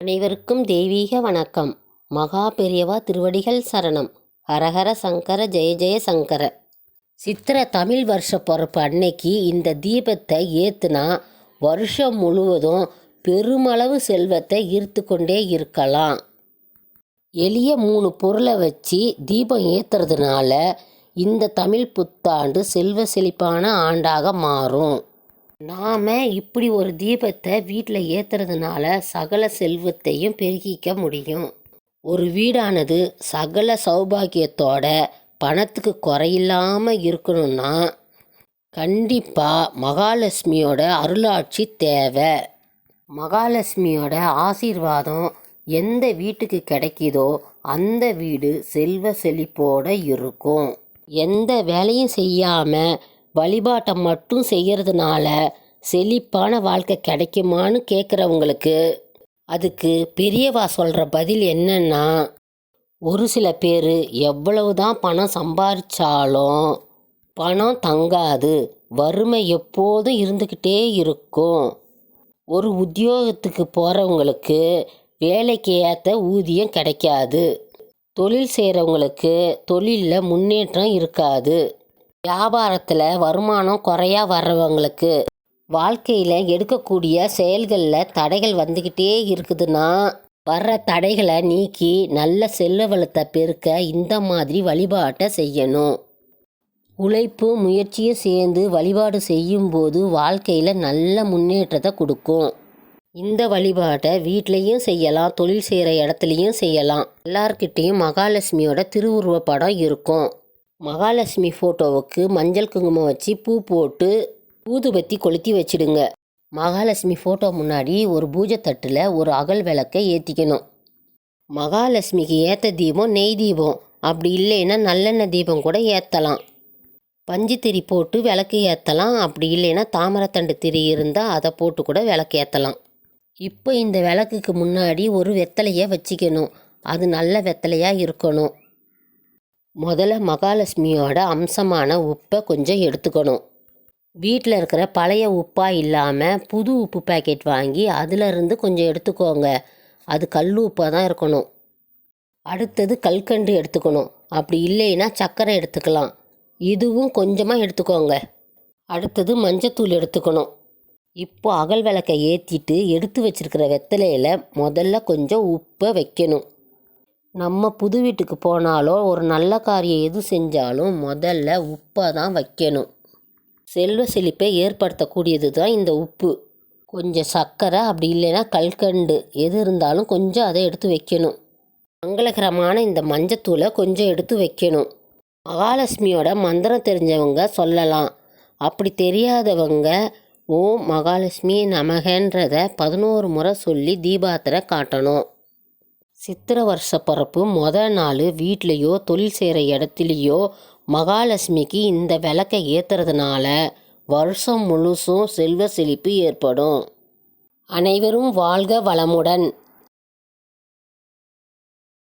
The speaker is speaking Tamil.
அனைவருக்கும் தெய்வீக வணக்கம். மகா பெரியவா திருவடிகள் சரணம். ஹரஹர சங்கர ஜெய ஜெய சங்கர. சித்திர தமிழ் வருஷ பிறப்பு அன்னைக்கு இந்த தீபத்தை ஏற்றுனா வருஷம் முழுவதும் பெருமளவு செல்வத்தை ஈர்த்து கொண்டே இருக்கலாம். எளிய மூணு பொருளை வச்சு தீபம் ஏற்றுறதுனால இந்த தமிழ் புத்தாண்டு செல்வ செழிப்பான ஆண்டாக மாறும். நாம் இப்படி ஒரு தீபத்தை வீட்டில் ஏற்றுறதுனால சகல செல்வத்தையும் பெருகிக்க முடியும். ஒரு வீடானது சகல சௌபாகியத்தோட பணத்துக்கு குறையில்லாமல் இருக்கணும்னா கண்டிப்பாக மகாலட்சுமியோட அருளாட்சி தேவை. மகாலட்சுமியோட ஆசீர்வாதம் எந்த வீட்டுக்கு கிடைக்குதோ அந்த வீடு செல்வ செழிப்போடு இருக்கும். எந்த வேலையும் செய்யாமல் வழிபாட்டை மட்டும் செய்கிறதுனால செழிப்பான வாழ்க்கை கிடைக்குமான்னு கேட்குறவங்களுக்கு அதுக்கு பெரியவா சொல்கிற பதில் என்னன்னா ஒரு சில பேர் எவ்வளவு தான் பணம் சம்பாதிச்சாலும் பணம் தங்காது வறுமை எப்போதும் இருந்துக்கிட்டே இருக்கும். ஒரு உத்தியோகத்துக்கு போகிறவங்களுக்கு வேலைக்கு ஏற்ற ஊதியம் கிடைக்காது. தொழில் செய்கிறவங்களுக்கு தொழிலில் முன்னேற்றம் இருக்காது. வியாபாரத்தில் வருமானம் குறையா வர்றவங்களுக்கு வாழ்க்கையில் எடுக்கக்கூடிய செயல்களில் தடைகள் வந்துக்கிட்டே இருக்குதுன்னா வர்ற தடைகளை நீக்கி நல்ல செல்வ வளத்தை பெருக்க இந்த மாதிரி வழிபாட்டை செய்யணும். உழைப்பு முயற்சியும் சேர்ந்து வழிபாடு செய்யும்போது வாழ்க்கையில் நல்ல முன்னேற்றத்தை கொடுக்கும். இந்த வழிபாட்டை வீட்லேயும் செய்யலாம் தொழில் செய்கிற இடத்துலையும் செய்யலாம். எல்லார்கிட்டேயும் மகாலட்சுமியோட திருவுருவ படம் இருக்கும். மகாலட்சுமி ஃபோட்டோவுக்கு மஞ்சள் குங்குமம் வச்சு பூ போட்டு ஊதுபத்தி கொளுத்தி வச்சிடுங்க. மகாலட்சுமி ஃபோட்டோ முன்னாடி ஒரு பூஜை தட்டில் ஒரு அகல் விளக்கை ஏற்றிக்கணும் மகாலட்சுமிக்கு ஏற்ற தீபம் நெய் தீபம். அப்படி இல்லைன்னா நல்லெண்ணெய் தீபம் கூட ஏற்றலாம் பஞ்சு திரி போட்டு விளக்கு ஏற்றலாம் அப்படி இல்லைன்னா தாமரத்தண்டு திரி இருந்தால் அதை போட்டு கூட விளக்கு ஏற்றலாம் இப்போ இந்த விளக்குக்கு முன்னாடி ஒரு வெத்தலையை வச்சுக்கணும். அது நல்ல வெத்தலையாக இருக்கணும். முதல்ல மகாலட்சுமியோட அம்சமான உப்பை கொஞ்சம் எடுத்துக்கணும். வீட்டில் இருக்கிற பழைய உப்பாக இல்லாமல் புது உப்பு பேக்கெட் வாங்கி அதிலிருந்து கொஞ்சம் எடுத்துக்கோங்க. அது கல் உப்பாக தான் இருக்கணும். அடுத்தது கல்கண்டு எடுத்துக்கணும். அப்படி இல்லைன்னா சர்க்கரை எடுத்துக்கலாம். இதுவும் கொஞ்சமாக எடுத்துக்கோங்க. அடுத்தது மஞ்சத்தூள் எடுத்துக்கணும். இப்போ அகல் விளக்கை ஏற்றிட்டு எடுத்து வச்சிருக்கிற வெத்தலையில் முதல்ல கொஞ்சம் உப்பை வைக்கணும். நம்ம புது வீட்டுக்கு போனாலோ ஒரு நல்ல காரியம் எது செஞ்சாலும் முதல்ல உப்பை தான் வைக்கணும். செல்வ செழிப்பை ஏற்படுத்தக்கூடியது தான் இந்த உப்பு. கொஞ்சம் சர்க்கரை அப்படி இல்லைன்னா கல்கண்டு எது இருந்தாலும் கொஞ்சம் அதை எடுத்து வைக்கணும். மங்களகரமான இந்த மஞ்சத்தூளை கொஞ்சம் எடுத்து வைக்கணும். மகாலட்சுமியோட மந்திரம் தெரிஞ்சவங்க சொல்லலாம். அப்படி தெரியாதவங்க ஓம் மகாலட்சுமி நமகன்றத பதினோரு முறை சொல்லி தீபாத்திரை காட்டணும். சித்திரை வருஷ பிறப்பு மொத நாள் வீட்லேயோ தொழில் செய்கிற இடத்துலையோ மகாலட்சுமிக்கு இந்த விளக்கை ஏற்றுறதுனால வருஷம் முழுசும் செல்வ செழிப்பு ஏற்படும். அனைவரும் வாழ்க வளமுடன்.